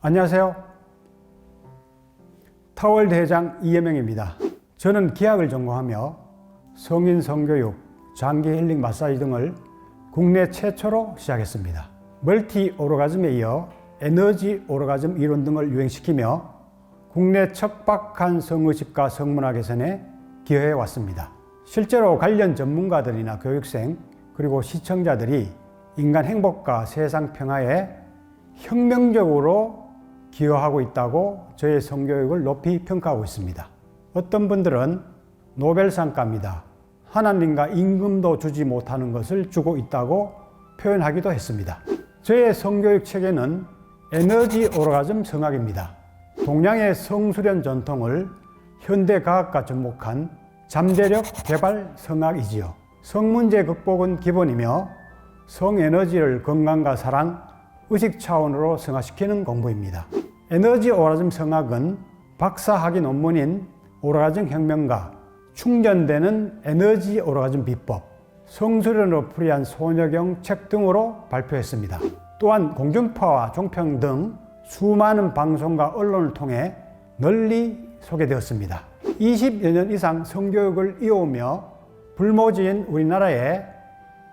안녕하세요. 타월 대장 이예명입니다. 저는 기학을 전공하며 성인 성교육, 장기 힐링 마사지 등을 국내 최초로 시작했습니다. 멀티 오르가즘에 이어 에너지 오르가즘 이론 등을 유행시키며 국내 척박한 성의식과 성문화 개선에 기여해 왔습니다. 실제로 관련 전문가들이나 교육생 그리고 시청자들이 인간 행복과 세상 평화에 혁명적으로 기여하고 있다고 저의 성교육을 높이 평가하고 있습니다. 어떤 분들은 노벨상감이다. 하나님과 임금도 주지 못하는 것을 주고 있다고 표현하기도 했습니다. 저의 성교육 체계는 에너지 오르가즘 성학입니다. 동양의 성수련 전통을 현대 과학과 접목한 잠재력 개발 성학이지요. 성문제 극복은 기본이며 성에너지를 건강과 사랑, 의식 차원으로 성화시키는 공부입니다. 에너지 오라즘 성학은 박사학위 논문인 오라가즘 혁명과 충전되는 에너지 오라가즘 비법, 성수련으로 풀이한 소녀경 책 등으로 발표했습니다. 또한 공중파와 종평 등 수많은 방송과 언론을 통해 널리 소개되었습니다. 20여 년 이상 성교육을 이어오며 불모지인 우리나라에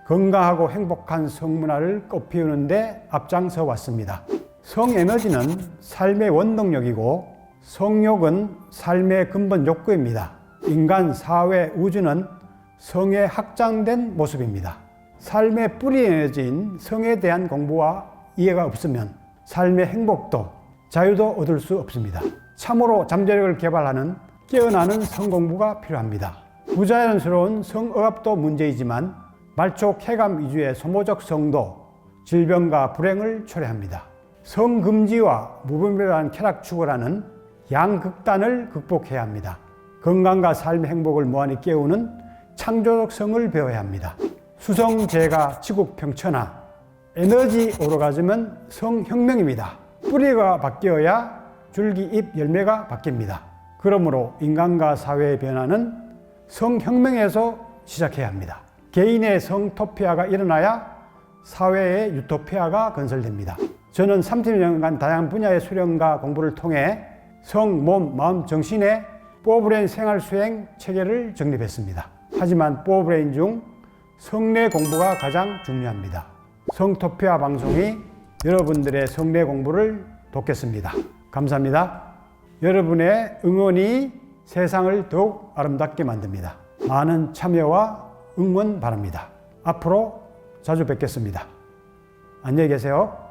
건강하고 행복한 성문화를 꽃피우는데 앞장서 왔습니다. 성에너지는 삶의 원동력이고 성욕은 삶의 근본 욕구입니다. 인간, 사회, 우주는 성에 확장된 모습입니다. 삶의 뿌리 에너지인 성에 대한 공부와 이해가 없으면 삶의 행복도 자유도 얻을 수 없습니다. 참으로 잠재력을 개발하는 깨어나는 성공부가 필요합니다. 부자연스러운 성억압도 문제이지만 말초 쾌감 위주의 소모적 성도, 질병과 불행을 초래합니다. 성금지와 무분별한 쾌락 추구라는 양극단을 극복해야 합니다. 건강과 삶의 행복을 무한히 깨우는 창조적 성을 배워야 합니다. 수성제가 지국 평천하, 에너지 오르가즘은 성혁명입니다. 뿌리가 바뀌어야 줄기, 잎, 열매가 바뀝니다. 그러므로 인간과 사회의 변화는 성혁명에서 시작해야 합니다. 개인의 성토피아가 일어나야 사회의 유토피아가 건설됩니다. 저는 30년간 다양한 분야의 수련과 공부를 통해 성, 몸, 마음, 정신의 포브레인 생활 수행 체계를 정립했습니다. 하지만 포브레인 중 성내 공부가 가장 중요합니다. 성토피아 방송이 여러분들의 성내 공부를 돕겠습니다. 감사합니다. 여러분의 응원이 세상을 더욱 아름답게 만듭니다. 많은 참여와 응원 바랍니다. 앞으로 자주 뵙겠습니다. 안녕히 계세요.